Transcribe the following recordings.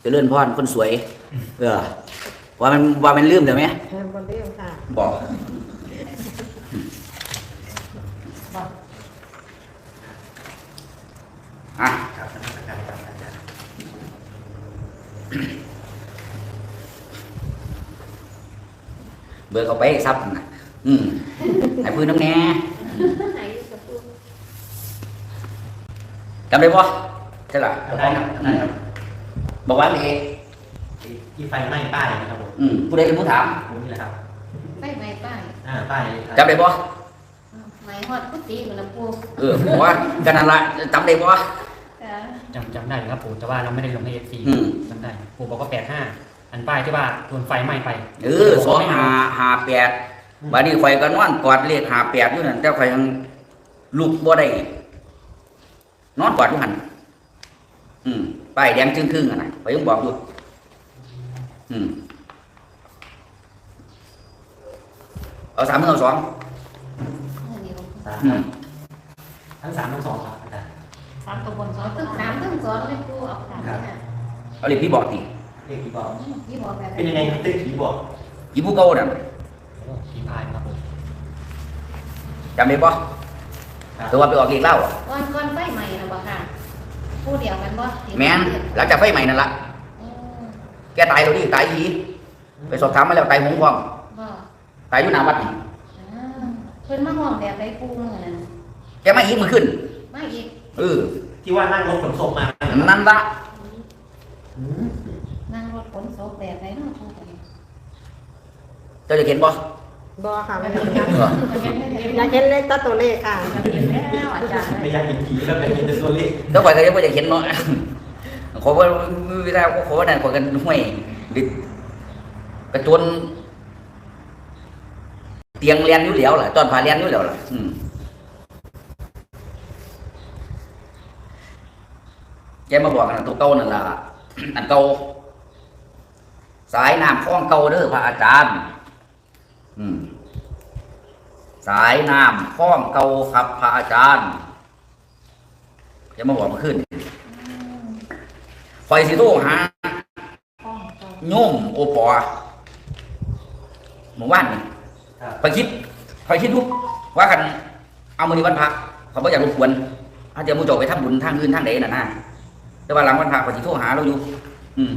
เจะเลื่อนพรคนสวย เออว่ามันว่ามันลืมเดี๋ยวไหมแฮมบอลเรื่องค่ะบอกบอกอะครับนมัสการครับอาจารย์เบอร์เขาไปซับนะอืมไอ้พื้นน้ำแน่ไหนอยู่กับปูจำได้ปะใช่หรอได้ครับได้ครับ บอกว่าเองที่ไฟไหม้ป้ายนะครับผมอืมผู้ใดเป็นผู้ถามผมนี่แหละครับไปไหมป้ายอ่าป้ายจำได้ปะไหมฮอดกุฏิมันละปูเออบอกว่ากันนั่นละจำได้ปะจ้ะจำจำได้ครับปู่แต่ว่าเราไม่ได้ลงในเอฟซีอืมจำได้ปู่บอกว่าแปดห้าอันป้ายที่ว่าโดนไฟไหม้ไปเออสองหาหาแปดบัดนี้ข่อยก็นอนกอดเลขหาแปดอยู่นั่นแต่ข่อยยังลุกบ่ได้นอนกอดอยู่หัน อืมป้ายแดงจึงครึ่งๆอะนะข่อยยังบอกอยู่อืมเอาสามมือเอาสองอันนี้บ่สามอืมทั้งสามทั้งสองครับอาจารย์สามตัวบนสองตึ้งสามตึ้งสองเลยปูเอาสามเนี่ยเอาเลขพี่บอกดิเลขผีบอกที่บอกแบบเป็นยังไงครับเลขผีบอกยี่ผู้เก่านั่นโอ้ผีพายครับผมจำได้ปะครับตัวว่าไปออกเลขเล่าอะก่อนก่อนไฟใหม่นะบ่ค่ะ ปูเดียวกันบ่ที่แมนหลังจากไฟใหม่นั่นละอืมแกตายแล้วดิตายอีไปสอบถามมาแล้วตายหงพร้อมบ่ตายอยู่หน้าวัดนี่อ่าเพิ่นมาห้องแบบใดปูมื้อนั้นแกไม่อีกมือขึ้นมาอีกเออที่ว่านั่งรถขนศพมานั่นละอืมนั่งรถขนศพแบบไหนเนาะปูก็เจ้าจะเห็นปะ บอค่ะไม่เห็นค่ะเอออยากเห็นเลขตัดตัวเลขค่ะแล้วอาจารย์ไม่อยากเห็นผีแล้วเป็นเห็นแต่ตัวเลขเจ้าข่อยก็ยังไม่จะเห็นเนาะขอว่าเวลาขอว่านั่นขอกันห้วยดิกระจนเตียงเรียนอยู่แล้วล่ะตอนพาเรียนอยู่แล้วล่ะอืมแกมาบอกกันตัวเก่านั่นล่ะอันเก่าสายน้ำคลองเก่าเด้อพระอาจารย์ อืม สายน้ำคลองเก่าครับพระอาจารย์แกมาบอกเมาขึ้นไฟสิโทรหาห้องเก่าโยมโอปอเมื่อวานนี่ครับไปคิดไปคิดดูว่ากันเอามือนี้วันพระเขาบอกอยากรบกวนอาจจะมูโจไปทำบุญทางอื่นทางใดน่ะนะแต่ว่าหลังวันพระเขาสิโทรหาเราอยู่ อืม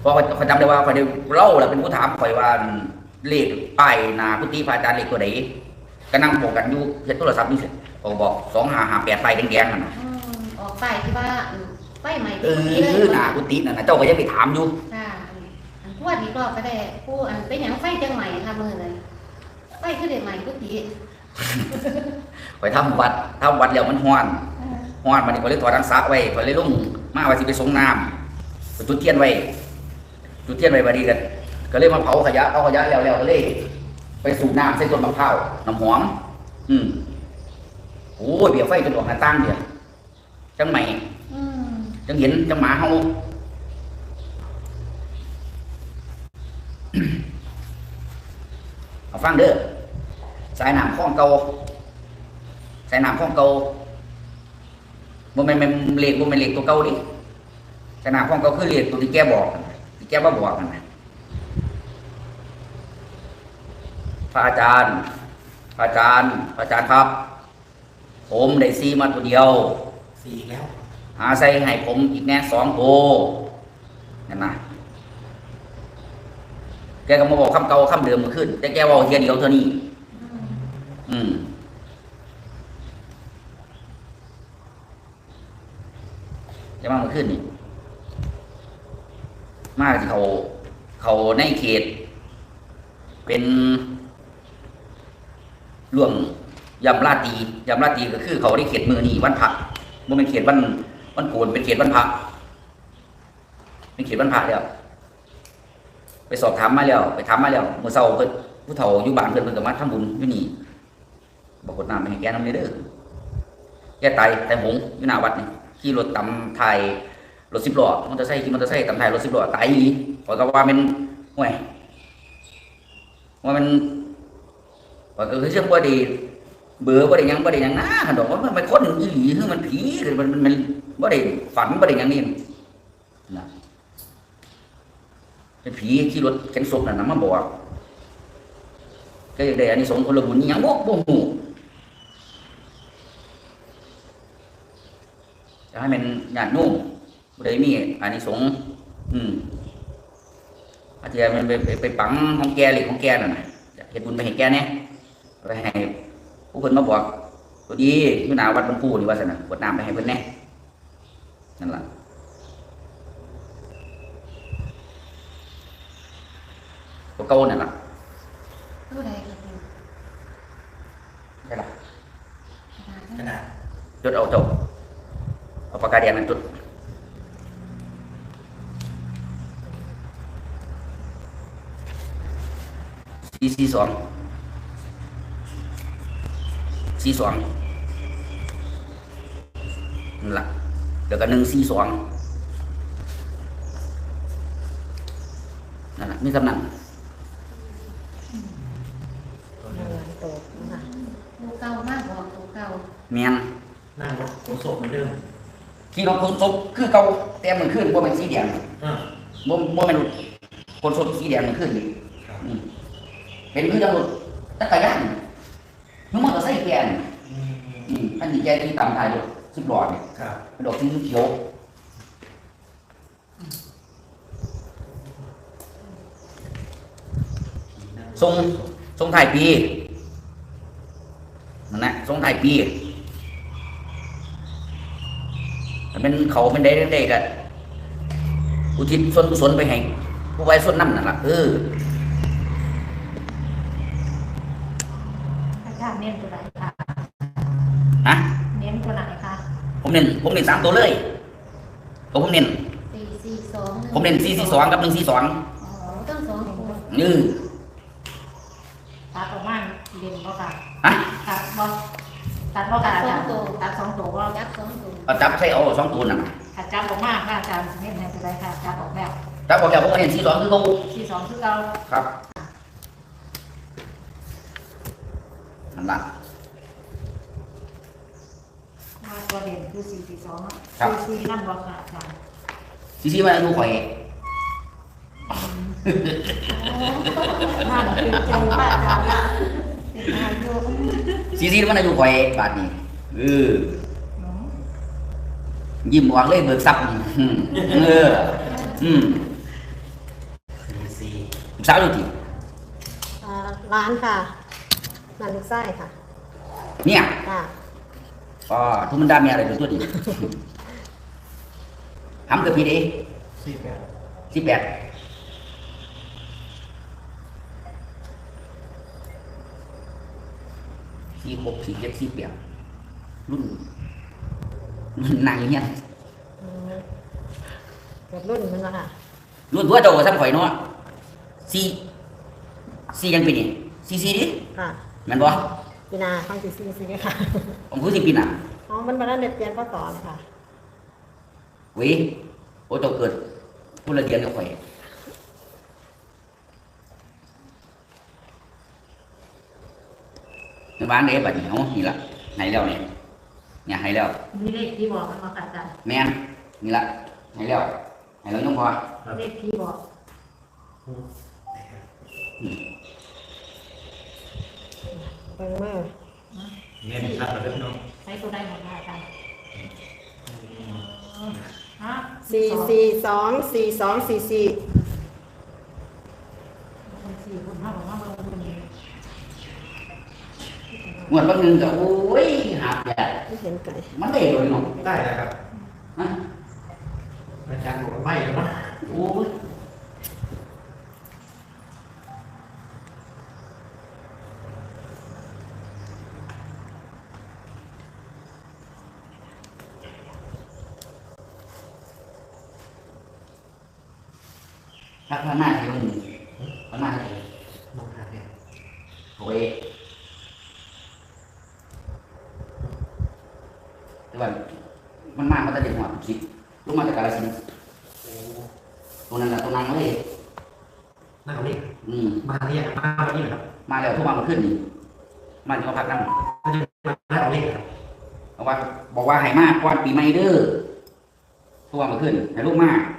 เพราะเขาจำได้ว่าเขาได้เล่าแหละเป็นผู้ถามข่อยว่า เลขป้ายหนาพุทธิพระอาจารย์เลขตัวไหนก็นั่งบอกกันอยู่เห็นโทรศัพท์นี่เสร็จเขาบอกสองหาหาแปดไปแดงๆนั่นน่ะอืมออกไปที่ว่าอืมไฟใหม่เอที่นี่เลอยหนาพุทธินั่นนะเจ้าก็ยังไปถามอยู่ค่ะอันพวดนี้ก็ก็ได้ผู้อันเป็นหยังไฟจังใหม่ค่ะมือเลยไฟคือเด็ใหม่กุฏิไปทำวัดทำวัดแล้วมันห้อนฮอดมันนี่ก็เลยถอดอังสะไว้ก็เลยลงมาว่าสิไปส่งน้ำไปจุดเทียนไว้ จุดเทียนไว้บัดนี้กัน ก็เลยมาเผาขยะเอาขยะแล้วๆก็เลย ไปสูบน้ำใส่ต้นมะพร้าวน้ำหอม อืมโอ้ยเบียร์ไฟจนออกหน้าต่างเดียวจังใหม่อืมจังเห็นจังหมาเฮาเอาฟังเด้อสายน้ำคลองเก่าสายน้ำคลองเก่าบ่แม่นแม่นเลขบ่แม่นเลขตัวเก่าดิขนาดของเก่าคือเลขตัวที่แกบอกนั่นน่ะที่แกบ่บอกนั่นน่ะ ระอาจารย์ พระอาจารย์พระอาจารย์ครับ ผมได้ซีมาตัวเดียวสี่อีกแล้ว หาใส่ให้ผมอีกแน่สองตัวนั่นน่ะแกก็มาบอกคำเก่าคำเดิมมาขึ้น แต่แกบอกเทียเดียวเท่านี้ อืมอืมจะมาเมื่อคืนนี่มาที่เขาเขาในเขตเป็น ร่วมยำราตียำราตีก็คือ เขาได้เขตมือนี่วันพระบ่เป็นเขตวันวันโกนเป็นเขตวันพระเป็นเขตวันพระแล้วไปสอบถามมาแล้ว ไปถามมาแล้วเมื่อเช้าเพิ่นผู้เฒ่าอยู่บ้านเพิ่นเพิ่นก็มาทำบุญอยู่นี่บอกกดน้ำไปให้แกน้ำเลยเด้อแกตายแต่หงอยู่หน้าวัดนี่ขี่รถตำไทยรถสิบล้อมอเตอร์ไซค์ขี่มอเตอร์ไซค์ตำไทยรถสิบล้อตายอีหลีขอยก็ว่ามันห่วยว่ามัน ขอยก็คือเชื่อว่าดีเบื่อว่าได้ยังว่าได้ยังนะขนมว่ามันเป็นคนอีหลีคือมันผีคือมันมันว่าได้ฝันว่าได้ยังนี่นะเป็นผีขี่รถเข็นศพนั่นนะมาบอกก็อย่ากได้อันนี้สงคนละบุญยังบ่บ่ฮู้จะให้มันญาติโยมบ่ได้มีอันนี้สงอืมอาจจะมันไปไปไปปังของแกหรือของแกนั่นน่ะเฮ็ดบุญไปให้แกแน่ ไปให้ผู้เพิ่นมาบอกตัวดีอยู่หน้าวัดบรรพูนี่ว่าซั่นน่ะกดน้ำไปให้เพิ่นแน่นั่นล่ะตัวเก่านั่นล่ะผู้ใดก็เป็นได้ล่ะกระดาษจดเอาเจ้าเอาปากกาแดงนั่นจดสี่สี่สอง สี่สองนั่นล่ะแล้วก็หนึ่งสี่สองนั่นล่ะมีกำนันโตนะคะผู้เก่ามากบอกผู้เก่าเมียนนั่งรถขนศพเหมือนเดิมขี่รถคนศพคือเก่าแต่มันขึ้นบ่แม่นสีแดงอ่าบ่บ่แม่นคนศพสีแดงมันขึ้นนี่ครับอืมเห็นคือจังรถจักรยาน นึกมันก็ใส่แกนอืมอืมอันนี้แกที่ตามท้ายรถสิบล้อเนี่ยครับเป็นดอกสีเขียวทรงทรงถ่ายปีนั่นแหละทรงถ่ายปีมันเป็นเขาเป็นได้ได้กันอุทิศส่วนกุศลไปให้ผู้ไว้ส่วนน้ำนั่นล่ะเออ อาจารย์เน้นตัวไหนคะฮะเน้นตัวไหนคะผมเน้นผมเน้นสามตัวเลยตัวผมเน้นสี่สี่สองหงผมเน้นสี่สี่สองกับหนึ่งสี่สองอ๋อต้องสองคนนี่ตัดออกมาเด่นก็ค่ะฮะตัดบ่ตัดบ่ค่ะอาจารย์ตัดสองตัวก็ยักษ์สองตัวเอาจับใส่เอาสองตัวนั่นถ้าจับออกมาค่ะอาจารย์เน้นให้ตัวไหนค่ะจับออกแบบจับออกจากผมก็เน้นสี่สองคือเขาที่สองคือเราครับ นั่นละมาตัวเด่นคือสี่สี่สองครับ สี่สี่นั่นบ่ค่ะอาจารย์สี่สี่มาดูข่อย นั่นคือใจว่าอาจารย์ละเป็นอายุสี่สี่มันอายุข่อยบาทนี้เอออืมยิ้มหวังเลยเบิกทรัพย์อืมเออ อืมสี่สี่ลูกสาวอยู่ที่อ่าร้านค่ะ นันลูกไส้ค่ะ เนี่ยค่ะอ๋อทุกมันดามีอะไรอยู่ตัวนี้ทำกับพี่ดีสี่แปดสิบแปดสี่หกสี่เจ็ดสี่แปดรุ่นรุ่นนางอย่างเงี้ยอืมเกิดรุ่นมันละค่ะ รุ่นตัวโตซ้ำข่อยเนาะสี่สี่ยังปีนี่สี่สี่ดิค่ะ แม่นบ่ปีนาฟังสีซีซีค่ะผมคือสิปีน่ะอ๋อมันมาได้เด็ดเปลี่ยนข้อต่อเลยค่ะเว้ยโอ้เจ้าเกิดผู้ละเดือนกับข่อยในบ้านเด้บัดนี้เฮานี่ล่ะให้แล้วเนี่ยเนี่ยให้แล้วมีเลขที่บอกมันมาค่ะอาจารย์แม่นนี่ล่ะให้แล้วให้แล้วยงพอเลขที่บอกเบิ่งมือเน้นครับแล้วพี่น้องใช้ตัวได้หมดค่ะอาจารย์ฮะสี่สี่สองสี่สองสี่สี่คนสี่คนห้าคนห้าคนคนนี้งวดบางหนึงก็โอ้ยหาบแดดไม่เห็นไก่มันได้เลยเนาะได้แล้วครับฮะอาจารย์บอกว่าไม่แล้วเนาะโอ้ย พักพหน้าให้มันพหน้าให้มองหาเนี่ยโอ้ยแต่ว่ามันมากมันจะเด็กหัวคิดลงมาจากกาลสินธุ์โอ้ตัวนั้นแหละตัวนั้นเลยนั่งเอาเลขอืมมาเนี่ยมาวันนี้เหรอครับมาแล้วทุกวันมันขึ้นนี่มาจะมาพักนั่งมานั่งเอาเลขเหรอครับบอกว่าบอกว่าให้มากก่อนปีใหม่เด้อทุกวันมันขึ้นให้ลูกมากอ